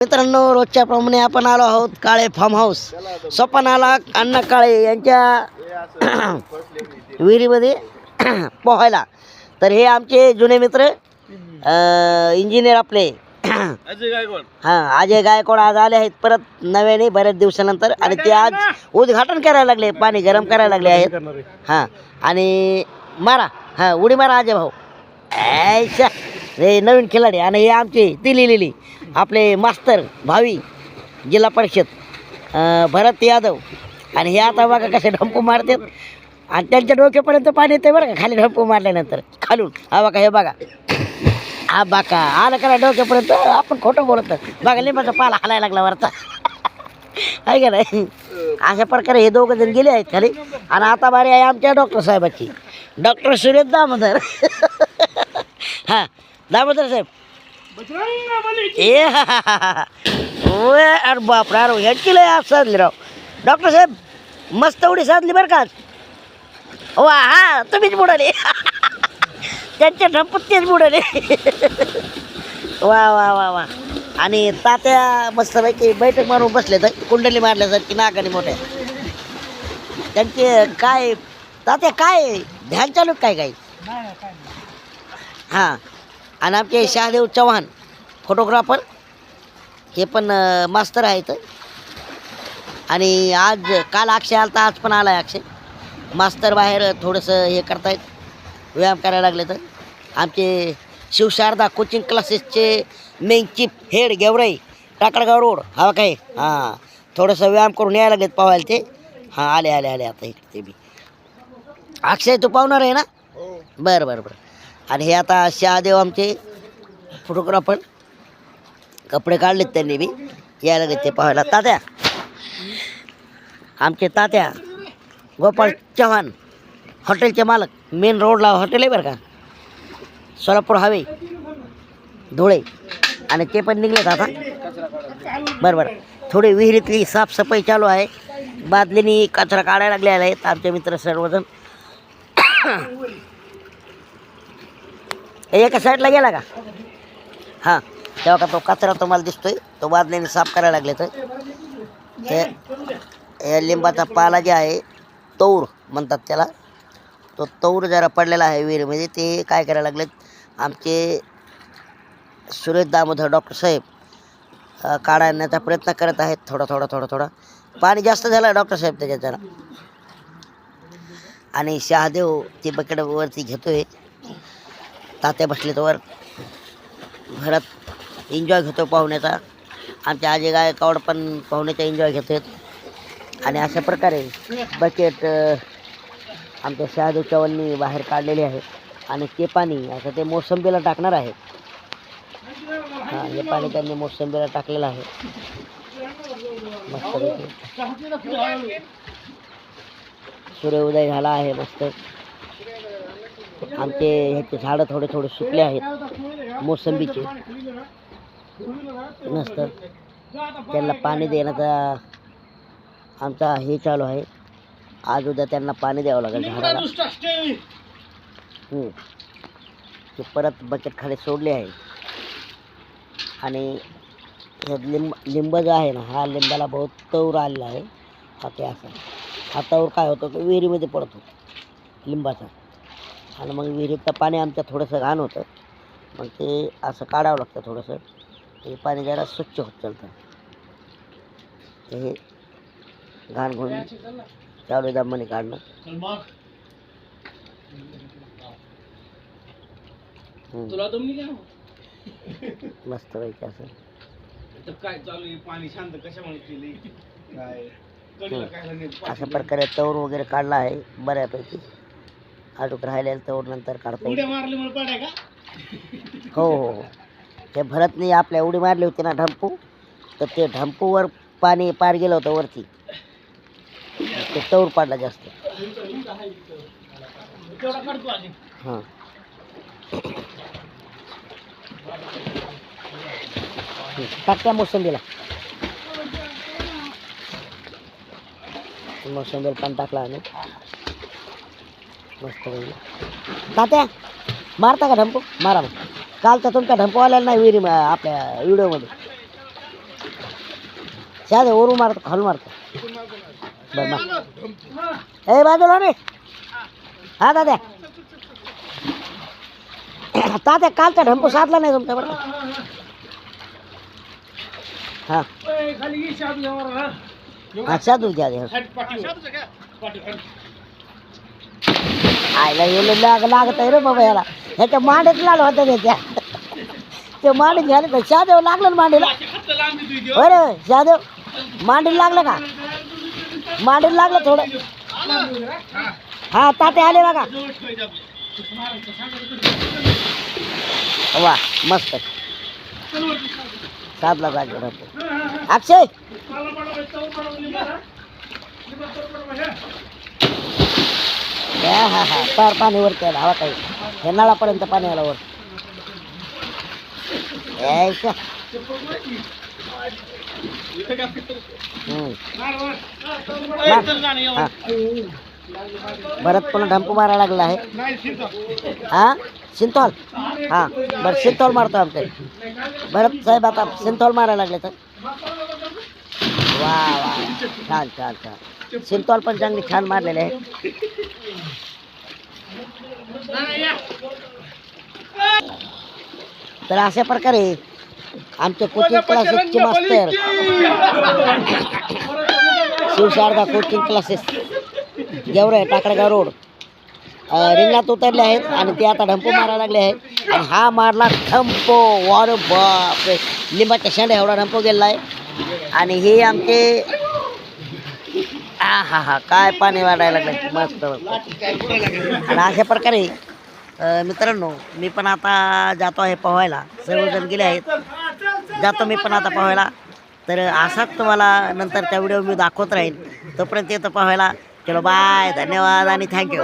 मित्रांनो रोजच्या प्रमाणे आपण आलो आहोत काळे फार्म हाऊस स्वप्नाला अण्णा काळे यांच्या विहिरीमध्ये पोहायला. तर हे आमचे जुने मित्र इंजिनियर आपले. हां अजय गायकवाड आज आले आहेत परत नव्याने बऱ्याच दिवसानंतर. आणि ते आज उद्घाटन करायला लागले पाणी गरम करायला लागले आहेत. हां आणि मारा हां उडी मारा अजय भाऊ. ऐशा. हे नवीन खिलाडी आणि हे आमचे ती लिहिलेली. आपले मास्तर भावी जिल्हा परिषद भरत यादव. आणि हे आता बघा कसे ढंपू मारतात. आणि त्यांच्या डोक्यापर्यंत पाणी येते बरं का खाली ढंपू मारल्यानंतर खालून. हा बघा हे बघा. हा बाका आलं करा डोक्यापर्यंत? आपण खोटं बोलत बघा लिंबाचा पाला हलायला लागला वरचा. आहे का नाही? अशा प्रकारे हे दोघं जण गेले आहेत खाली. आणि आता बारी आहे आमच्या डॉक्टर साहेबाची. डॉक्टर सुरेश दामोदर. हां. दामोदर साहेब. ए हा, अरे बापरे अरे ह्याची लय आज साधली राव. डॉक्टर साहेब मस्त उडी साधली बरं का. वा हा तुम्हीच बुडाले. त्यांच्या ढंपत तेच बुडाले. वा वा वा वा. आणि तात्या मस्तपैकी बैठक मारून बसले तर कुंडली मारल्यासारखी नाकाने मोठ्या. त्यांचे काय तात्या काय ध्यान चालू काय? काय हां. आणि आमचे शहादेव चव्हाण फोटोग्राफर हे पण मास्तर आहेत. आणि आज काल अक्षय आला तर आज पण आला आहे अक्षय. मास्तर बाहेर थोडंसं हे करतायत व्यायाम करायला लागले तर आमचे शिवशारदा कोचिंग क्लासेसचे main chief head Georai Takadgaon road हा काय? हां. थोडंसं व्यायाम करून यायला लागलेत पावायला ते. हां आले आले आले आता इकडे ते बी. अक्षय तू पावणार आहे ना? बरं बरं बरं. आणि हे आता शहादेव आमचे फोटोग्राफर कपडे काढलेत त्यांनी बी. यायला गेले ते पाहायला. तात्या. आमचे तात्या. गोपाळ चव्हाण. हॉटेलचे मालक. मेन रोडला हॉटेल आहे बरं का. सोलापूर हवे धुळे. आणि ते पण निघलेत आता. बरं बरं. थोडी विहिरीतली साफसफाई चालू आहे. बादलीनी कचरा काढायला लागलेला आहेत आमचे मित्र सर्वजण. एका साईडला गेला का? हां. तेव्हा का तो कचरा तुम्हाला दिसतोय? तो बादलीने साफ करायला लागले तर. हे लिंबाचा पाला जे आहे तौर म्हणतात त्याला. तो तौर जरा पडलेला आहे विहिरीमध्ये. ते काय करायला लागलेत? आमचे सुरेश दामोदर डॉक्टर साहेब काढा आणण्याचा प्रयत्न करत आहेत. थोडा थोडा थोडा थोडा. पाणी जास्त झालं डॉक्टर साहेब त्याच्यात जरा. आणि शहादेव ती बकेटवरती घेतोय. तात्या बसलेत वर घरात एन्जॉय घेतो पाहुण्याचा. आमच्या आजी गायकावर पण पाहुण्याचा एन्जॉय घेतात आणि अशा प्रकारे बकेट आमच्या शहादू चव्हाणनी बाहेर काढलेले आहे. आणि ते पाणी आता ते मोसंबीला टाकणार आहे. हां हे पाणी त्यांनी मोसंबीला टाकलेलं आहे. मस्त सूर्योदय झाला आहे मस्त. आमचे ह्याचे झाडं थोडे थोडे सुकले आहेत. मोसंबीचे. मस्त. त्यांना पाणी देण्याचा आमचा हे चालू आहे. आज उद्या त्यांना पाणी द्यावं लागेल झाडाला. ते परत बकेट खाली सोडले आहे. आणि हे लिंब लिंब जो आहे ना हा लिंबाला बहुत तौर आलेला आहे. हा ते असा. हा तौर काय होतो तो विहिरीमध्ये पडतो. लिंबाचा. आणि मग विहिरीतलं पाणी आमचं थोडंसं घाण होतं. मग ते असं काढावं लागतं थोडंसं. ते पाणी जरा स्वच्छ होत चालतं. ते हे घाण घेऊन चालू दमाने काढणं. हम्म. तुला दम नाही का? मस्त पैकी असं. काय चालू पाणी शांत कशामुळे केली काय? कडीला काय नाही अशा प्रकारे तौर वगैरे काढला आहे बऱ्यापैकी. अडूक राहिलेलं तौर नंतर काढता. हो हो हो. ते भरतने आपल्या उडी मारली होती ना ढंपू? तर ते ढंपूवर पाणी पार गेलं होतं वरती. ते तौर पाडला जास्त. तेवढा हां. टाकत्या मोसंबीला. मोसंबीला पण टाकला आम्ही. मस्त. तात्या मारता का ढंपू मारा मग. काल तर तुमच्या ढंपूवाल्याला नाही विहिरी आपल्या व्हिडिओमध्ये. शाद वरून मारतो खालून मारतो. बरं मार. ए बाजूला रे हा दाद्या तात्या कालचा ढंपू साधला नाही तुमच्या बरं हा. खाली शाद हा द्या आयला येलो लाग लागत आहे रे बाबा याला. ह्याच्या मांडीत लागलं होतं त्याच्या ते मांडीत झालं तर शहादेव लागलं ना मांडीला. बरं शहादेव मांडीला लागलं का? मांडीला लागलं थोडं. हा ताते आले बघा. वा मस्त. साधला जागे अक्षय! हा हा हा. पार पाणी वर केलं हवा काही. हे नळापर्यंत पाणी आलं वर. यायचं. हम्म. हा. परत पुन्हा ढंपू मारायला लागला आहे. हा? सिंथॉल हा. बरं सिंथॉल मारतो आमचे भरत साहेब आता सिंथॉल मारायला लागले तर. वा वा. छान छान छान. सिंतॉल पण चांगली छान मारलेले आहे. तर अशा प्रकारे आमचे कोचिंग क्लासेसचे मास्तर Shivsharada coaching classes Georai Takadgaon road. रिंगणात उतरले आहेत आणि ते आता ढंपू मारायला लागले आहेत. आणि हा मारला ढंपो. वार बापरे. लिंबाच्या शेंड्या एवढा ढंपो गेला आहे. आणि हे आमचे हा हा हा काय पाणी वाढायला लागलं मस्त. आणि अशा प्रकारे अ, मित्रांनो मी पण आता जातो आहे पोहायला. सर्वजण गेले आहेत. जातो मी पण आता पोहायला. तर असाच तुम्हाला नंतरच्या व्हिडिओ मी दाखवत राहील तोपर्यंत येतो पोहायला. चलो बाय धन्यवाद आणि थँक्यू